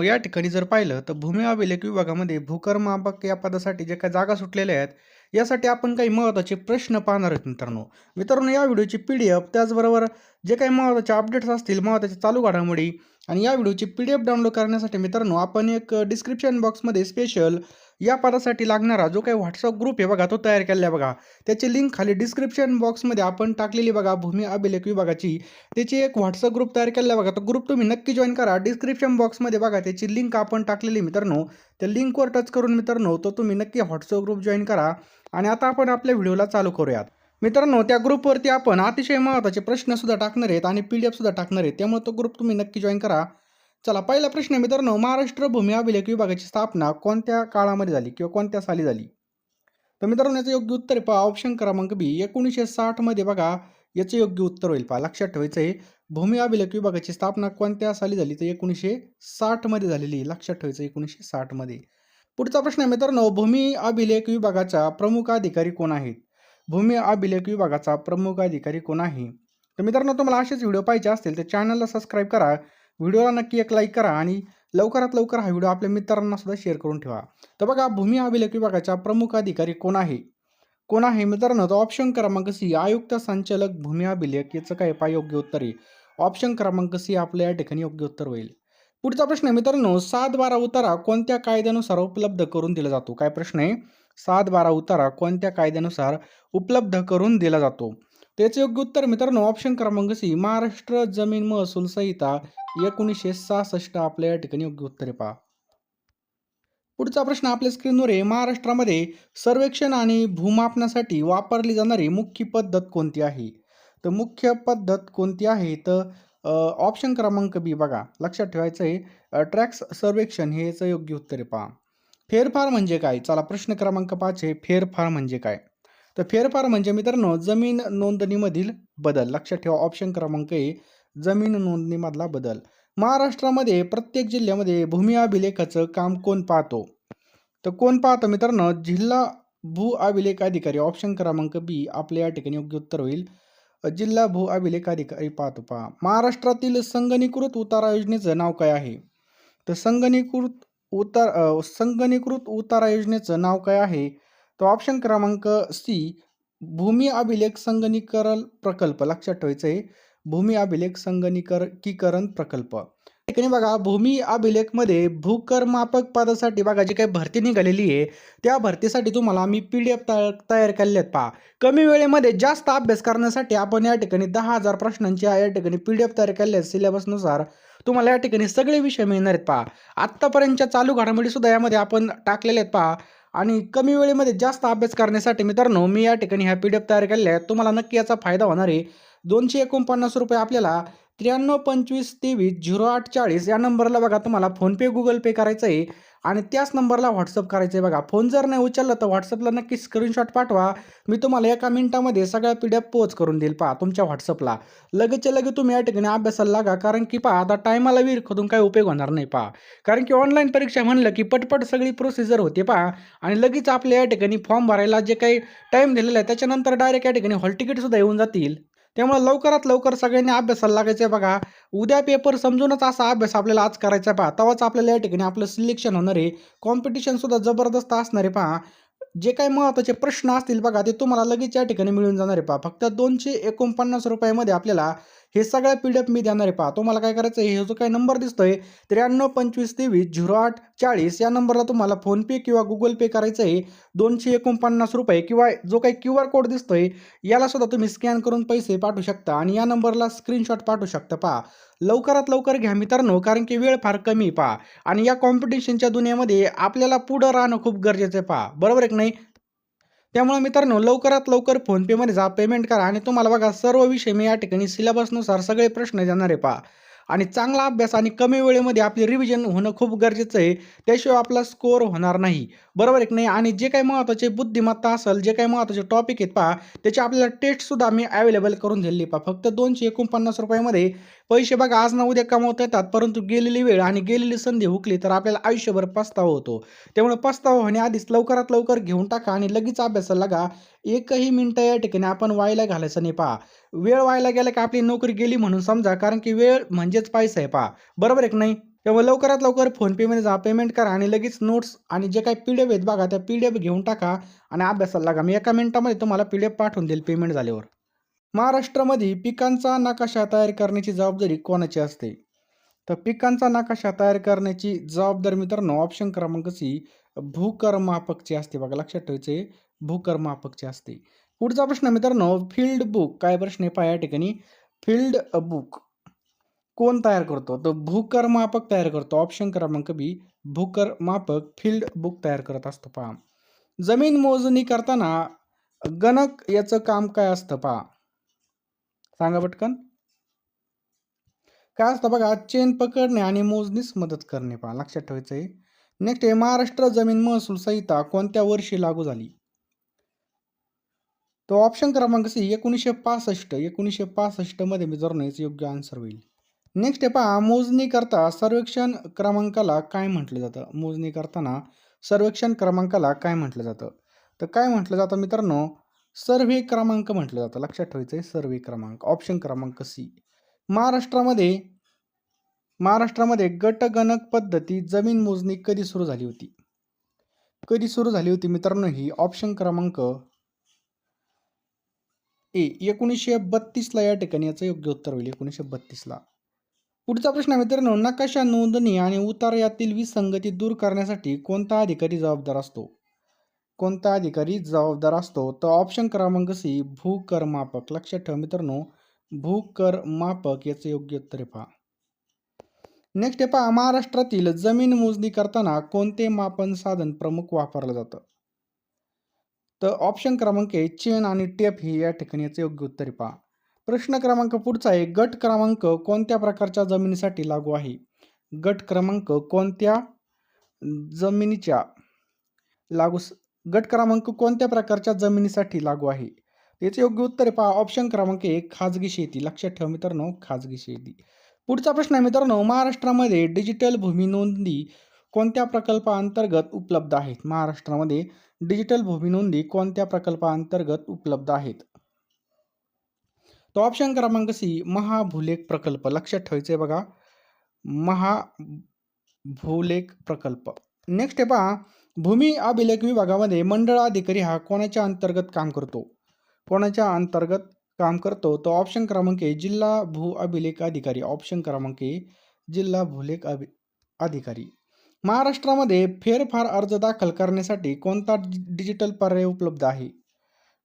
मित्रांनो या ठिकाणी जर पाहिलं तर भूमी अभिलेख विभागामध्ये भूकरमापक या पदासाठी जे काही जागा सुटलेल्या आहेत यासाठी आपण काही महत्त्वाचे प्रश्न पाहणार आहेत मित्रांनो. मित्रांनो या व्हिडिओची पी डी एफ त्याचबरोबर जे काही महत्त्वाचे अपडेट्स असतील महत्त्वाचे चालू घडामोडी आणि या व्हिडिओची पी डी एफ डाउनलोड करण्यासाठी मित्रांनो आपण एक डिस्क्रिप्शन बॉक्समध्ये स्पेशल या पदासाठी लागणारा जो काही व्हॉट्सअप ग्रुप आहे बघा तो तयार केलेला आहे बघा. त्याची लिंक खाली डिस्क्रिप्शन बॉक्समध्ये आपण टाकलेली बघा भूमी अभिलेख विभागाची. त्याची एक व्हॉट्सअप ग्रुप तयार केलेला आहे बघा. तो ग्रुप तुम्ही नक्की जॉईन करा. डिस्क्रिप्शन बॉक्समध्ये बघा त्याची लिंक आपण टाकलेली मित्रांनो. त्या लिंकवर टच करून मित्रांनो तो तुम्ही नक्की व्हॉट्सअप ग्रुप जॉईन करा. आणि आता आपण आपल्या व्हिडिओला चालू करूयात. मित्रांनो त्या ग्रुपवरती आपण अतिशय महत्त्वाचे प्रश्नसुद्धा टाकणार आहेत आणि पी डी एफसुद्धा टाकणार आहेत. त्यामुळे तो ग्रुप तुम्ही नक्की जॉईन करा. चला पहिला प्रश्न आहे मित्रांनो. महाराष्ट्र भूमी अभिलेख विभागाची स्थापना कोणत्या काळामध्ये झाली किंवा कोणत्या साली झाली? तर मित्रांनो याचं योग्य उत्तर आहे पहा. ऑप्शन क्रमांक बी एकोणीसशे साठमध्ये बघा. याचं योग्य उत्तर होईल पहा. लक्षात ठेवायचं आहे. भूमी अभिलेख विभागाची स्थापना कोणत्या साली झाली? तर एकोणीसशे साठमध्ये झालेली लक्षात ठेवायचं एकोणीसशे साठमध्ये पुढचा प्रश्न आहे मित्रांनो. भूमी अभिलेख विभागाचा प्रमुख अधिकारी कोण आहेत? भूमी अभिलेख विभागाचा प्रमुख अधिकारी कोण आहे? तर मित्रांनो तुम्हाला असेच व्हिडिओ पाहिजे असतील तर चॅनलला सबस्क्राईब करा. व्हिडिओला नक्की एक लाईक करा आणि लवकरात लवकर हा व्हिडिओ आपल्या मित्रांना सुद्धा शेअर करून ठेवा. तर बघा भूमी अभिलेख विभागाचा प्रमुख अधिकारी कोण आहे? कोण आहे? मित्रांनो तर ऑप्शन क्रमांक सी आयुक्त संचालक भूमी अभिलेख याचं काय पा योग्य उत्तर आहे? ऑप्शन क्रमांक सी आपल्या या ठिकाणी योग्य उत्तर होईल. पुढचा प्रश्न आहे मित्रांनो सात बारा उतारा कोणत्या कायद्यानुसार उपलब्ध करून दिला जातो? काय प्रश्न आहे? सात बारा उतारा कोणत्या कायद्यानुसार उपलब्ध करून दिला जातो? त्याचे योग्य उत्तर मित्रांनो ऑप्शन क्रमांक सी महाराष्ट्र जमीन महसूल संहिता एकोणीसशे सहासष्ट. आपल्या या ठिकाणी योग्य उत्तरे पहा. पुढचा प्रश्न आपल्या स्क्रीनवर आहे. महाराष्ट्रामध्ये सर्वेक्षण आणि भूमापनासाठी वापरली जाणारी मुख्य पद्धत कोणती आहे? तर मुख्य पद्धत कोणती आहे? तर ऑप्शन क्रमांक बी बघा. लक्षात ठेवायचं आहे ट्रॅक्स सर्वेक्षण हेचं योग्य उत्तर आहे पहा. फेरफार म्हणजे काय? चला प्रश्न क्रमांक पाच आहे. फेरफार म्हणजे काय? तर फेरफार म्हणजे मित्रांनो जमीन नोंदणीमधील बदल. लक्षात ठेवा ऑप्शन क्रमांक ए जमीन नोंदणीमधला बदल. महाराष्ट्रामध्ये प्रत्येक जिल्ह्यामध्ये भूमी अभिलेखाचं काम कोण पाहतो? तर कोण पाहतो मित्रांनो? जिल्हा भू अभिलेख अधिकारी ऑप्शन क्रमांक बी आपल्या या ठिकाणी योग्य उत्तर होईल. जिल्हा भू अभिलेख अधिकारी पाहतो पहा. महाराष्ट्रातील संगणीकृत उतारा योजनेचं नाव काय आहे? तर संगणीकृत उतार संगणीकृत उतारा योजनेचं नाव काय आहे? तर ऑप्शन क्रमांक सी भूमी अभिलेख संगणीकरण प्रकल्प. लक्षात ठेवायचं आहे भूमी अभिलेख संगणकीकरण प्रकल्प. ठिकाणी बघा भूमी अभिलेखमध्ये भूकरमापक पदासाठी बघा जी काही भरती निघालेली आहे त्या भरतीसाठी तुम्हाला मी पी डी एफ तयार केलेले आहेत पहा. कमी वेळेमध्ये जास्त अभ्यास करण्यासाठी आपण या ठिकाणी दहा हजार प्रश्नांची या ठिकाणी पी डी एफ तयार केले आहेत. सिलेबसनुसार तुम्हाला या ठिकाणी सगळे विषय मिळणार आहेत पहा. आत्तापर्यंतच्या चालू घडामोडीसुद्धा यामध्ये आपण टाकलेले आहेत पहा. आणि कमी वेळेमध्ये जास्त अभ्यास करण्यासाठी मित्रांनो मी या ठिकाणी ह्या पी डी एफ तयार केलेल्या आहेत. तुम्हाला नक्की याचा फायदा होणार आहे. दोनशे एकोणपन्नास रुपये आपल्याला त्र्याण्णव पंचवीस तेवीस झिरो आठ चाळीस या नंबरला बघा तुम्हाला फोनपे गुगल पे करायचं आहे. आणि त्याच नंबरला व्हॉट्सअप करायचं आहे बघा. फोन जर नाही उचलला तर व्हॉट्सअपला नक्की स्क्रीनशॉट पाठवा. मी तुम्हाला एका मिनिटामध्ये सगळ्या पी डी एफ पोच करून देईल. पहा तुमच्या व्हॉट्सअपला लगेचच्या लगे तुम्ही या ठिकाणी अभ्यासाला लागा कारण की पहा आता टायमाला वीर खोदून काही उपयोग होणार नाही पहा. कारण की ऑनलाईन परीक्षा म्हणलं की पटपट सगळी प्रोसिजर होते पहा. आणि लगेच आपल्या या ठिकाणी फॉर्म भरायला जे काही टाईम दिलेला आहे त्याच्यानंतर डायरेक्ट या ठिकाणी हॉल तिकीटसुद्धा येऊन जातील. त्यामुळे लवकरात लवकर सगळ्यांनी अभ्यासाला लागायचं आहे बघा. उद्या पेपर समजूनच असा अभ्यास आपल्याला आज करायचा आहे पहा. तेव्हाच आपल्याला या ठिकाणी आपलं सिलेक्शन होणार आहे. कॉम्पिटिशनसुद्धा जबरदस्त असणार आहे पहा. जे काही महत्त्वाचे प्रश्न असतील बघा ते तुम्हाला लगेच या ठिकाणी मिळून जाणार आहे पहा. फक्त दोनशे एकोणपन्नास रुपयामध्ये आपल्याला हे सगळ्या पी डी एफ मी देणार आहे पहा. तुम्हाला काय करायचं आहे हे जो काही नंबर दिसतोय त्र्याण्णव पंचवीस तेवीस झिरो आठ चाळीस या नंबरला तुम्हाला फोनपे किंवा गुगल पे करायचं आहे दोनशे एकोणपन्नास रुपये किंवा जो काही क्यू आर कोड दिसतोय याला सुद्धा तुम्ही स्कॅन करून पैसे पाठवू शकता आणि या नंबरला स्क्रीनशॉट पाठवू शकता. पहा लवकरात लवकर घ्या मित्रांनो कारण की वेळ फार कमी पहा. आणि या कॉम्पिटिशनच्या दुनियामध्ये आपल्याला पुढं राहणं खूप गरजेचं आहे पहा. बरोबर एक नाही? त्यामुळे मित्रांनो लवकरात लवकर फोनपेमध्ये जा पेमेंट करा आणि तुम्हाला बघा सर्व विषय मी या ठिकाणी सिलेबसनुसार सगळे प्रश्न देणार आहे पहा. आणि चांगला अभ्यास आणि कमी वेळेमध्ये आपली रिव्हिजन होणं खूप गरजेचं आहे. त्याशिवाय आपला स्कोअर होणार नाही. बरोबर एक नाही? आणि जे काही महत्त्वाचे बुद्धिमत्ता असेल जे काही महत्त्वाचे टॉपिक आहेत पहा त्याची आपल्याला टेस्टसुद्धा मी अवेलेबल करून दिलेली पहा. फक्त दोनशे एकोणपन्नास रुपयामध्ये पैसे बघा आज ना उद्या कमावता येतात परंतु गेलेली वेळ आणि गेलेली संधी हुकली तर आपल्याला आयुष्यभर पस्तावा होतो. त्यामुळे पस्तावा होण्याआधीच लवकरात लवकर घेऊन टाका आणि लगेच अभ्यासाला लागा. एकही मिनटं या ठिकाणी आपण वायला घालायचं नाही पहा. वेळ व्हायला गेला की आपली नोकरी गेली म्हणून समजा कारण की वेळ म्हणजेच पैसा आहे पहा. बरोबर आहे की नाही? तेव्हा लवकरात लवकर फोनपेमध्ये जा पेमेंट करा आणि लगेच नोट्स आणि जे काही पी डी एफ आहेत बघा त्या पी डी एफ घेऊन टाका आणि अभ्यासाला लागा. मी एका मिनिटामध्ये तुम्हाला पी डी एफ पाठवून देईल पेमेंट झाल्यावर. महाराष्ट्रामध्ये पिकांचा नकाशा तयार करण्याची जबाबदारी कोणाची असते? तर पिकांचा नकाशा तयार करण्याची जबाबदारी मित्रांनो ऑप्शन क्रमांक सी भूकरमापकची असते बघा लक्षात ठेवायचे भूकरमापकची असते. पुढचा प्रश्न मित्रांनो फील्ड बुक काय प्रश्न आहे? पहा या ठिकाणी. फील्ड बुक कोण तयार करतो? तर भूकरमापक तयार करतो. ऑप्शन क्रमांक बी भूकरमापक फील्ड बुक तयार करत असतो पहा. जमीन मोजणी करताना गणक याचं काम काय असतं पहा. सांगा पटकन. काय असतं बघा चेन पकडणे आणि मोजणीस मदत करणे पहा लक्षात ठेवायचं आहे. नेक्स्ट आहे महाराष्ट्र जमीन महसूल संहिता कोणत्या वर्षी लागू झाली? तो ऑप्शन क्रमांक सी एकोणीसशे पासष्ट एकोणीसशे पासष्टमध्ये मी जर नाहीच योग्य आन्सर होईल. नेक्स्ट आहे पहा मोजणी करता सर्वेक्षण क्रमांकाला काय म्हटलं जातं? मोजणी करताना सर्वेक्षण क्रमांकाला काय म्हटलं जातं? तर काय म्हटलं जातं मित्रांनो? सर्वे क्रमांक म्हटलं जातं. लक्षात ठेवायचं आहे सर्वे क्रमांक. ऑप्शन क्रमांक सी महाराष्ट्रामध्ये महाराष्ट्रामध्ये गटगणक पद्धती जमीन मोजणी कधी सुरू झाली होती? कधी सुरू झाली होती मित्रांनो ही? ऑप्शन क्रमांक ए एकोणीसशे बत्तीसला या ठिकाणी याचं योग्य उत्तर होईल. एकोणीसशे बत्तीसला. पुढचा प्रश्न आहे मित्रांनो नकाशा नोंदणी आणि उतार यातील विसंगती दूर करण्यासाठी कोणता अधिकारी जबाबदार असतो? कोणता अधिकारी जबाबदार असतो तर ऑप्शन क्रमांक सी भूकरमापक. लक्षात ठेवा मित्रांनो भूकरमापक याचं योग्य उत्तर आहे पहा. नेक्स्ट आहे पहा महाराष्ट्रातील जमीन मोजणी करताना कोणते मापन साधन प्रमुख वापरलं जातं? तर ऑप्शन क्रमांक आहे चेन आणि टेप हे या ठिकाणी याचं योग्य उत्तर आहे पहा. प्रश्न क्रमांक पुढचा आहे गट क्रमांक कोणत्या प्रकारच्या जमिनीसाठी लागू आहे? गट क्रमांक कोणत्या जमिनीच्या लागू गट क्रमांक कोणत्या प्रकारच्या जमिनीसाठी लागू आहे? याचे योग्य उत्तर आहे पहा. ऑप्शन क्रमांक एक खाजगी शेती. लक्षात ठेवा मित्रांनो खाजगी शेती. पुढचा प्रश्न आहे मित्रांनो महाराष्ट्रामध्ये डिजिटल भूमी नोंदणी कोणत्या प्रकल्पाअंतर्गत उपलब्ध आहेत? महाराष्ट्रामध्ये डिजिटल भूमी नोंदी कोणत्या प्रकल्पाअंतर्गत उपलब्ध आहेत? तो ऑप्शन क्रमांक सी महाभूलेख प्रकल्प. लक्षात ठेवायचं आहे बघा. महाभूलेख प्रकल्प. नेक्स्ट आहे पहा. भूमी अभिलेख विभागामध्ये मंडळ अधिकारी हा कोणाच्या अंतर्गत काम करतो? कोणाच्या अंतर्गत काम करतो? तो ऑप्शन क्रमांक आहे जिल्हा भू अभिलेख अधिकारी. ऑप्शन क्रमांक आहे जिल्हा भूलेख अभि अधिकारी. महाराष्ट्रामध्ये फेरफार अर्ज दाखल करण्यासाठी कोणता डिजिटल पर्याय उपलब्ध आहे?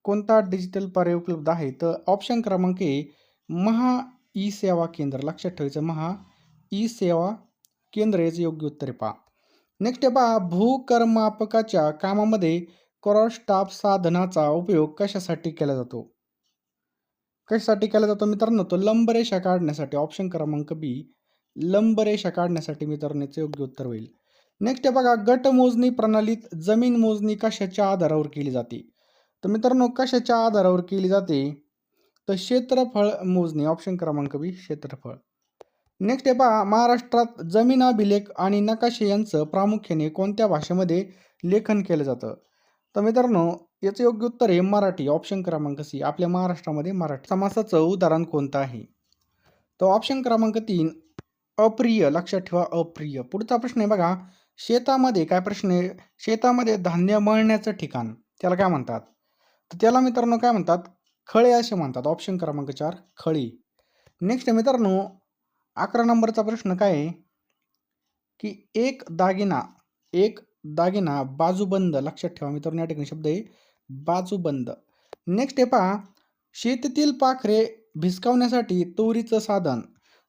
कोणता डिजिटल पर्याय उपलब्ध आहे? तर ऑप्शन क्रमांक आहे महा ई सेवा केंद्र. लक्षात ठेवायचं महा ई सेवा केंद्र याचं योग्य उत्तर पहा. नेक्स्ट आहे पहा कामामध्ये क्रॉश्टाफ साधनाचा उपयोग कशासाठी केला जातो? कशासाठी केला जातो मित्रांनो? तो लंबरेषा काढण्यासाठी ऑप्शन क्रमांक बी लंबरेषा काढण्यासाठी मित्रांनो योग्य उत्तर होईल. नेक्स्ट बघा गट मोजणी प्रणालीत जमीन मोजणी कशाच्या आधारावर केली जाते? तर मित्रांनो कशाच्या आधारावर केली जाते? तर क्षेत्रफळ मोजणी ऑप्शन क्रमांक बी क्षेत्रफळ. नेक्स्ट आहे पहा महाराष्ट्रात जमीन अभिलेख आणि नकाशे यांचं प्रामुख्याने कोणत्या भाषेमध्ये लेखन केलं जातं? तर मित्रांनो याचं योग्य उत्तर आहे मराठी ऑप्शन क्रमांक सी. आपल्या महाराष्ट्रामध्ये मराठी समासाचं उदाहरण कोणतं आहे? तर ऑप्शन क्रमांक तीन अप्रिय. लक्षात ठेवा अप्रिय. पुढचा प्रश्न आहे बघा शेतामध्ये काय प्रश्न आहे? शेतामध्ये धान्य मळण्याचं ठिकाण त्याला काय म्हणतात? तर त्याला मित्रांनो काय म्हणतात? खळे असे म्हणतात ऑप्शन क्रमांक चार खळी. नेक्स्ट मित्रांनो अकरा नंबरचा प्रश्न काय आहे? की एक दागिना एक दागिना बाजूबंद लक्षात ठेवा मित्रांनो या ठिकाणी शब्द आहे बाजूबंद. नेक्स्ट आहे पहा शेतीतील पाखरे भिसकावण्यासाठी दोरीचं साधन.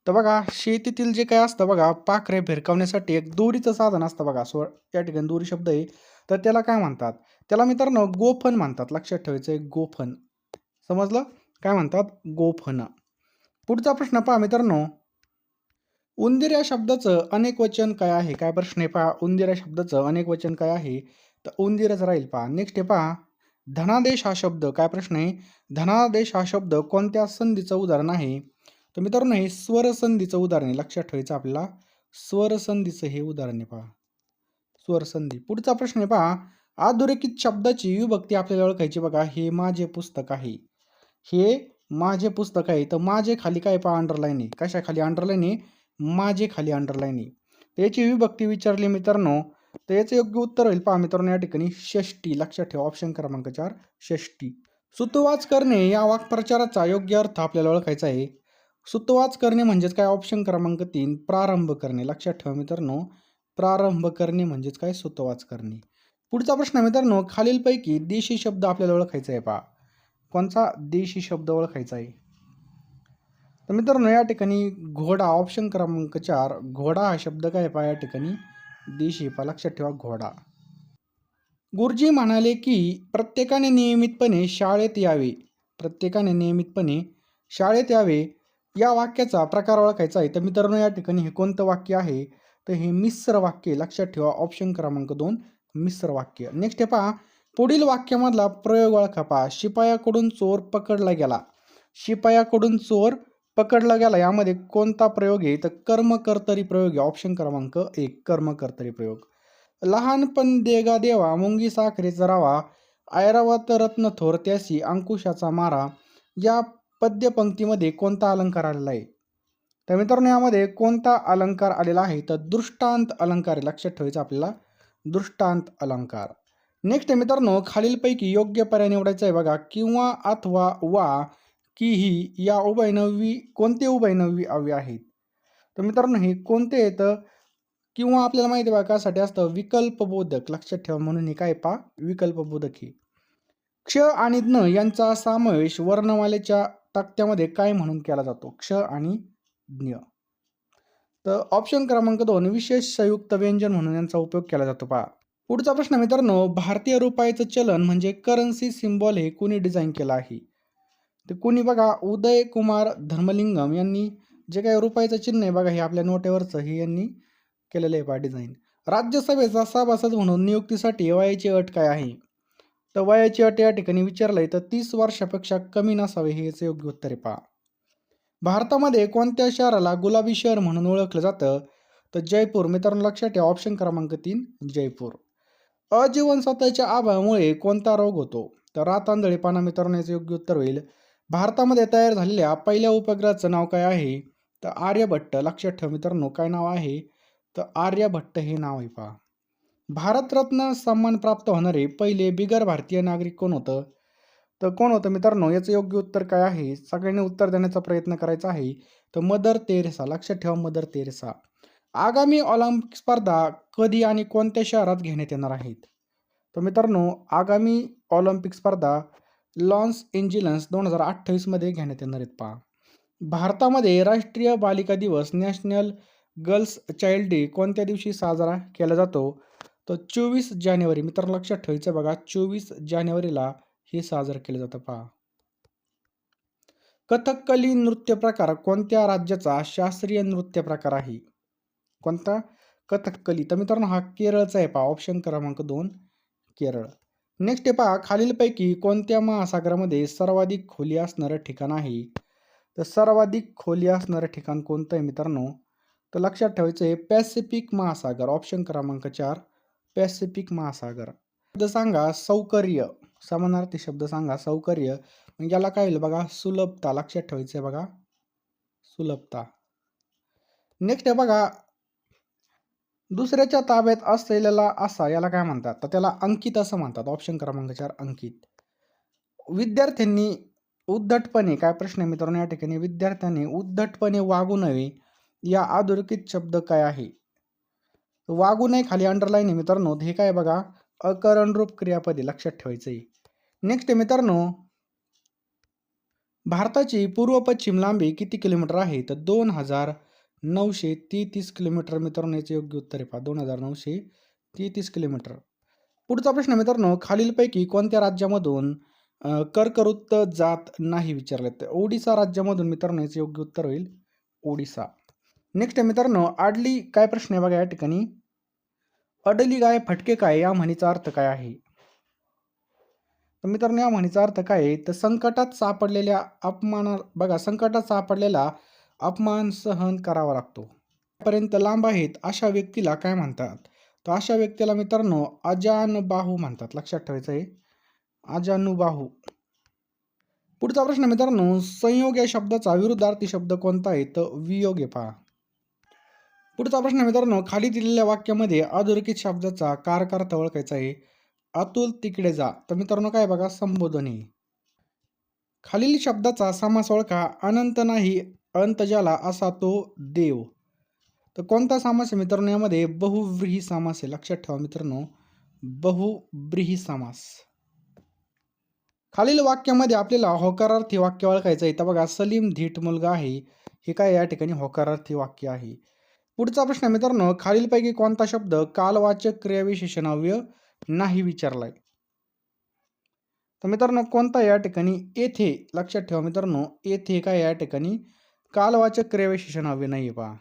तर बघा शेतीतील जे काय असतं बघा पाखरे भिरकावण्यासाठी एक दोरीचं साधन असतं बघा सो या ठिकाणी दोरी शब्द आहे. तर त्याला काय म्हणतात? त्याला मित्रांनो गोफन म्हणतात. लक्षात ठेवायचं आहे गोफन समजलं? काय म्हणतात? गोफन पुढचा प्रश्न पहा मित्रांनो उंदीर या शब्दाचं अनेक वचन काय आहे? काय प्रश्न आहे पहा. उंदीर या शब्दाचं अनेक वचन काय आहे? तर उंदीरच राहील पहा. नेक्स्ट आहे पहा. धनादेश हा शब्द काय प्रश्न आहे? धनादेश हा शब्द कोणत्या संधीचं उदाहरण आहे? तर मित्रांनो हे स्वरसंधीचं उदाहरण आहे. लक्षात ठेवायचं आपल्याला. स्वरसंधीचं हे उदाहरण आहे पहा. स्वरसंधी पुढचा प्रश्न आहे पहा. अधोरेखित शब्दाची विभक्ती आपल्याला ओळखायची बघा. हे माझे पुस्तक आहे. हे माझे पुस्तक आहे. तर माझे खाली काय पहा? अंडरलाईन आहे. कशाखाली? अंडरलाईन आहे. माझे खाली अंडरलाईन येईल याची विभक्ती विचारली मित्रांनो तर याचं योग्य उत्तर होईल पहा मित्रांनो या ठिकाणी षष्टी लक्षात ठेवा ऑप्शन क्रमांक चार षष्टी सुतवाच करणे या वाक्प्रचाराचा योग्य अर्थ आपल्याला ओळखायचा आहे. सुतवाच करणे म्हणजेच काय? ऑप्शन क्रमांक तीन प्रारंभ करणे. लक्षात ठेवा मित्रांनो प्रारंभ करणे म्हणजेच काय? सुतवाच करणे. पुढचा प्रश्न मित्रांनो खालीलपैकी देशी शब्द आपल्याला ओळखायचा आहे पहा. कोणता देशी शब्द ओळखायचा आहे. तर मित्रांनो या ठिकाणी घोडा ऑप्शन क्रमांक चार घोडा हा शब्द काय पहा या ठिकाणी देशी लक्षात ठेवा घोडा. गुरुजी म्हणाले की प्रत्येकाने नियमितपणे शाळेत यावे. प्रत्येकाने नियमितपणे शाळेत यावे. या वाक्याचा प्रकार ओळखायचा आहे. तर मित्रांनो या ठिकाणी हे कोणतं वाक्य आहे? तर हे मिश्र वाक्य लक्षात ठेवा ऑप्शन क्रमांक दोन मिश्र वाक्य. नेक्स्ट हे पहा पुढील वाक्यामधला प्रयोग ओळखा पहा. शिपायाकडून चोर पकडला गेला. शिपायाकडून चोर पकडला गेला. यामध्ये कोणता प्रयोग आहे? तर कर्मकर्तरी प्रयोग आहे. ऑप्शन क्रमांक एक कर्मकर्तरी प्रयोग. लहानपण देगा देवा मुंगी साखरेचा रावा ऐरावत रत्न थोरत्याशी अंकुशाचा मारा. या पद्यपंक्तीमध्ये कोणता अलंकार आलेला आहे? तर मित्रांनो यामध्ये कोणता अलंकार आलेला आहे? तर दृष्टांत अलंकार लक्षात ठेवायचं आपल्याला. दृष्टांत अलंकार. नेक्स्ट मित्रांनो खालीलपैकी योग्य पर्याय निवडायचा आहे बघा. किंवा अथवा वा की ही या उभयनवी कोणते उभयनवी अव्यय आहेत? तर मित्रांनो हे कोणते आहेत? किंवा आपल्याला माहिती आहे बघा कासाठी असतं? विकल्पबोधक. लक्षात ठेवा म्हणून हे काय पा विकल्पबोधक हे. क्ष आणि ज्ञ यांचा समावेश वर्णमालेच्या तक्त्यामध्ये काय म्हणून केला जातो? क्ष आणि ज्ञ. तर ऑप्शन क्रमांक दोन विशेष संयुक्त व्यंजन म्हणून यांचा उपयोग केला जातो पहा. पुढचा प्रश्न मित्रांनो भारतीय रुपयाचं चलन म्हणजे करन्सी सिम्बॉल हे कुणी डिझाईन केलं आहे? तर कुणी बघा उदय कुमार धर्मलिंगम यांनी जे काही रुपयाचं चिन्ह आहे बघा हे आपल्या नोटेवरचं हे यांनी केलेलं आहे पहा डिझाईन राज्यसभेचा सभासद म्हणून नियुक्तीसाठी वयाची अट काय आहे? तर वयाची अट या ठिकाणी विचारलं आहे तर तीस वर्षापेक्षा कमी नसावे हे याचं योग्य उत्तर आहे पहा. भारतामध्ये कोणत्या शहराला गुलाबी शहर म्हणून ओळखलं जातं? तर जयपूर मित्रांनो लक्षात ठेवा ऑप्शन क्रमांक तीन जयपूर. अजीवनसत्वाच्या अभावामुळे कोणता रोग होतो? तर रातांदळीपाना मित्रांनो याचं योग्य उत्तर होईल. भारतामध्ये तयार झालेल्या पहिल्या उपग्रहाचं नाव काय आहे? तर आर्यभट्ट लक्षात ठेव मित्रांनो काय नाव आहे? तर आर्यभट्ट हे नाव आहे पहा. भारतरत्न सन्मान प्राप्त होणारे पहिले बिगर भारतीय नागरिक कोण होतं? तर कोण होतं मित्रांनो? याचं योग्य उत्तर काय आहे? सगळ्यांनी उत्तर देण्याचा प्रयत्न करायचा आहे. तर मदर तेरेसा. लक्षात ठेवा मदर तेरेसा. आगामी ऑलिम्पिक स्पर्धा कधी आणि कोणत्या शहरात घेण्यात येणार आहेत? तर मित्रांनो आगामी ऑलिम्पिक स्पर्धा लॉन्स एंजिलन्स दोन हजार अठ्ठावीसमध्ये घेण्यात येणार आहेत. पहा. भारतामध्ये राष्ट्रीय बालिका दिवस नॅशनल गर्ल्स चाइल्ड डे कोणत्या दिवशी साजरा केला जातो? तर चोवीस जानेवारी मित्रांनो लक्षात ठेवायचं बघा. चोवीस जानेवारीला हे साजरं केलं जातं. पहा. कथकली नृत्य प्रकार कोणत्या राज्याचा शास्त्रीय नृत्य प्रकार आहे? कोणता? कथकली. तर मित्रांनो हा केरळचा आहे. पहा. ऑप्शन क्रमांक दोन केरळ. नेक्स्ट पहा खालीलपैकी कोणत्या महासागरामध्ये सर्वाधिक खोली असणारं ठिकाण आहे? तर सर्वाधिक खोली असणारं ठिकाण कोणतं आहे मित्रांनो? तर लक्षात ठेवायचं आहे पॅसिफिक महासागर ऑप्शन क्रमांक चार पॅसिफिक महासागर. शब्द सांगा सौकर्य. समानार्थी शब्द सांगा सौकर्य. म्हणजे याला काय होईल बघा सुलभता. लक्षात ठेवायचं आहे बघा सुलभता. नेक्स्ट आहे बघा दुसऱ्याच्या ताब्यात असलेला असा याला काय म्हणतात? तर त्याला अंकित असं म्हणतात. ऑप्शन क्रमांक चार अंकित. विद्यार्थ्यांनी उद्धटपणे काय प्रश्न आहे मित्रांनो? या ठिकाणी विद्यार्थ्यांनी उद्धटपणे वागू नये या अधोरेखित शब्द काय आहे? वागू नये खाली अंडरलाईन आहे मित्रांनो. हे काय बघा? अकरणरूप क्रियापदे. लक्षात ठेवायचं आहे. नेक्स्ट मित्रांनो. भारताची पूर्व पश्चिम लांबी किती किलोमीटर आहे? तर दोन हजार नऊशे तेहतीस किलोमीटर मित्रांनो याचे योग्य उत्तर आहे पहा. दोन हजार नऊशे तेहतीस किलोमीटर. पुढचा प्रश्न मित्रांनो खालीलपैकी कोणत्या राज्यामधून कर्कवृत्त जात नाही विचारले तर ओडिसा राज्यामधून मित्रांनो याचे योग्य उत्तर होईल ओडिसा. नेक्स्ट आहे मित्रांनो आडली काय प्रश्न आहे बघा या ठिकाणी? अडली गाय फटके काय? या म्हणीचा अर्थ काय आहे? तर मित्रांनो या म्हणीचा अर्थ काय आहे? तर संकटात सापडलेल्या अपमाना बघा संकटात सापडलेला अपमान सहन करावा लागतो. पर्यंत लांब आहेत अशा व्यक्तीला काय म्हणतात? तर अशा व्यक्तीला मित्रांनो अजानबाहू म्हणतात. लक्षात ठेवायचं आहे. अजानुबाहू. पुढचा प्रश्न मित्रांनो संयोग या शब्दाचा विरुद्धार्थी शब्द कोणता आहे? तर वियोग आहे पहा. पुढचा प्रश्न मित्रांनो खाली दिलेल्या वाक्यामध्ये अधोरेखित शब्दाचा कारकार्थ ओळखायचा आहे. अतुल तिकडे जा. तर मित्रांनो काय बघा? संबोधन. आहे खालील शब्दाचा समास ओळखा. अनंत नाही अंत ज्याला असा तो देव. तर कोणता समास आहे मित्रांनो? यामध्ये बहुव्रीही समास आहे. लक्षात ठेवा मित्रांनो. बहुब्रीही समास. खालील वाक्यामध्ये आपल्याला होकारार्थी वाक्य ओळखायचं आहे. तर बघा सलीम धीट मुलगा आहे. हे काय या ठिकाणी होकारार्थी वाक्य आहे? पुढचा प्रश्न मित्रांनो खालीलपैकी कोणता शब्द कालवाचक क्रियाविशेषणाव्य नाही विचारलाय? तर मित्रांनो कोणता या ठिकाणी येथे? लक्षात ठेवा मित्रांनो येथे काय या ठिकाणी कालवाचक क्रियाविशेषणाव्य नाही पहा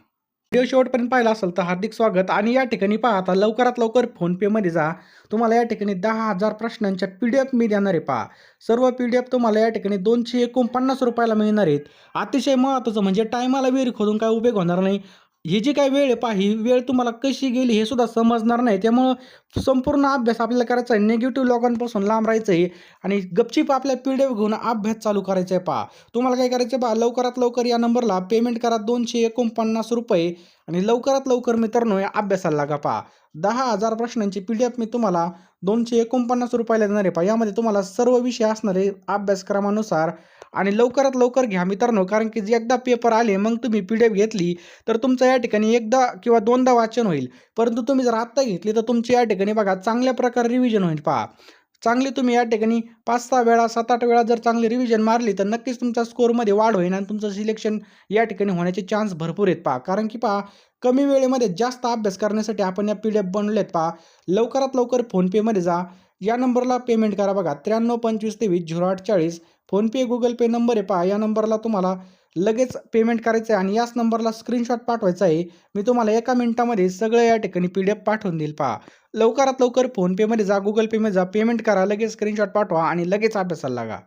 व्हिडिओ शेवटपर्यंत पाहिला असेल तर हार्दिक स्वागत आणि या ठिकाणी पहा आता लवकरात लवकर फोनपेमध्ये जा. तुम्हाला या ठिकाणी दहा हजार प्रश्नांच्या पी डी एफ मी देणार आहे पहा. सर्व पी डी एफ तुम्हाला या ठिकाणी दोनशे एकोणपन्नास रुपयाला मिळणार आहेत. अतिशय महत्त्वाचं म्हणजे टायमाला विहीर खोदून काय उपयोग होणार नाही. ही जी काय वेळ आहे पहा ही वेळ तुम्हाला कशी गेली हे सुद्धा समजणार नाही. त्यामुळं संपूर्ण अभ्यास आपल्याला करायचा आहे. निगेटिव्ह लोकांपासून लांब राहायचं आहे. आणि गपचीप आपल्या पी डी एफ घेऊन अभ्यास चालू करायचा आहे पहा. तुम्हाला काय करायचं आहे पहा लवकरात लवकर या नंबरला पेमेंट करा दोनशे एकोणपन्नास रुपये. आणि लवकरात लवकर मित्रांनो या अभ्यासाला लागा पहा. दहा हजार प्रश्नांची पी डी एफ मी तुम्हाला दोनशे एकोणपन्नास रुपयाला देणार आहे पहा. यामध्ये तुम्हाला सर्व विषय असणारे अभ्यासक्रमानुसार आणि लवकरात लवकर घ्या. मित्रांनो कारण की जे एकदा पेपर आले मग तुम्ही पी डी एफ घेतली तर तुमचं या ठिकाणी एकदा किंवा दोनदा वाचन होईल. परंतु तुम्ही जर आत्ता घेतली तर तुमची या ठिकाणी बघा चांगल्या प्रकारे रिव्हिजन होईल. पहा. चांगली तुम्ही या ठिकाणी पाच सहा वेळा सात आठ वेळा जर चांगली रिव्हिजन मारली तर नक्कीच तुमच्या स्कोअरमध्ये वाढ होईल आणि तुमचं सिलेक्शन या ठिकाणी होण्याचे चान्स भरपूर आहेत. पहा. कारण की पहा कमी वेळेमध्ये जास्त अभ्यास करण्यासाठी आपण या पी डी एफ बनवलेत पहा. लवकरात लवकर फोनपेमध्ये जा. या नंबरला पेमेंट करा बघा. त्र्याण्णव पंचवीस तेवीस झिरो आठ चाळीस फोनपे गुगल पे नंबर आहे. पहा या नंबरला तुम्हाला लगेच पेमेंट करायचं आहे आणि याच नंबरला स्क्रीनशॉट पाठवायचा आहे. मी तुम्हाला एका मिनिटामध्ये सगळं या ठिकाणी पी डी एफ पाठवून देईल. पहा लवकरात लवकर फोनपेमध्ये जा गुगल पेमध्ये जा पेमेंट करा लगेच स्क्रीनशॉट पाठवा आणि लगेच अभ्यासाला लागा.